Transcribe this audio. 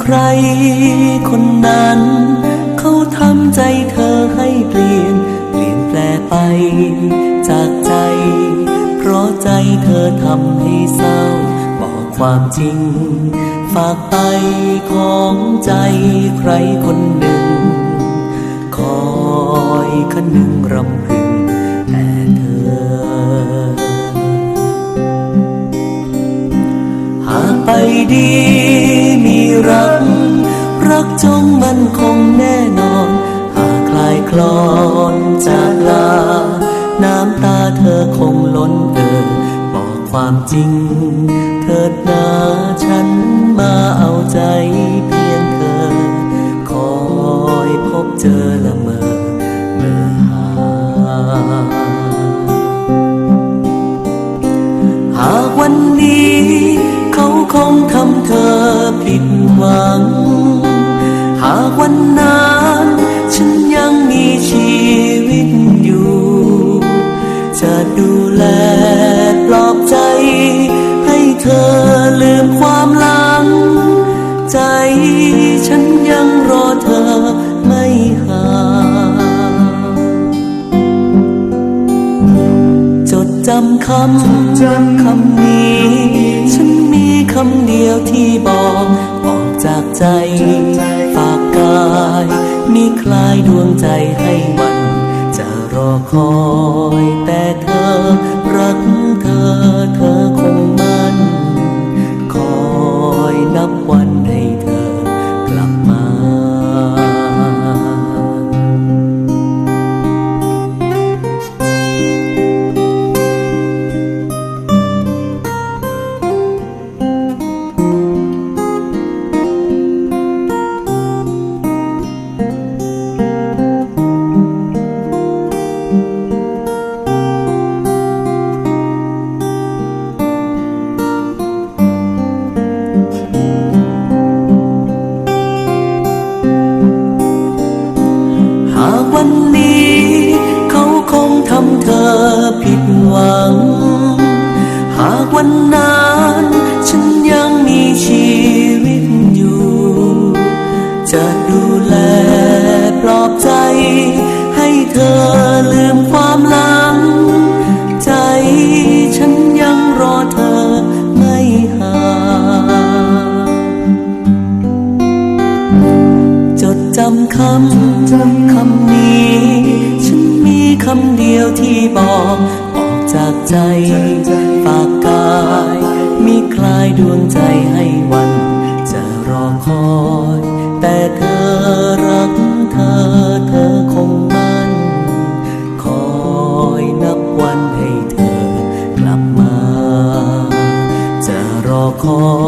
ใครคนนั้น เขาทำใจเธอให้เปลี่ยน เปลี่ยนแปลไป จากใจ เพราะใจเธอทำให้เศร้า บอกความจริง ฝากไปของใจใครคนหนึ่ง คอยคันหนึ่งรำพึงแต่เธอ หากไปดี รัก รักจงมันคงแน่นอน หากคลายคลอนจากลา น้ำตาเธอคงล้นเอ่อบอกความจริง เถิดนาฉันมาเอาใจเพียงเธอ คอยพบเจอละเมอเมื่อหาหากวันนี้ ยังรอเธอไม่ห่างจดจำคำคำนี้ ฉันมีคำเดียวที่บอกออกจากใจ ฝากกายมีคลายดวงใจให้มัน จะรอคอยแต่เธอ รักเธอเธอคงมัน คอยนับวัน วันนั้น ฉันยังมีชีวิตอยู่ จะดูแลปลอบใจ ให้เธอลืมความหลัง ใจฉันยังรอเธอไม่ห่างจดจำคำจำคำนี้ ฉันมีคำเดียวที่บอกออก จากใจ ฝากกาย มีคลายดวงใจให้วัน จะรอคอย แต่เธอรักเธอเธอคงมันคอยนับวันให้เธอกลับมา จะรอคอย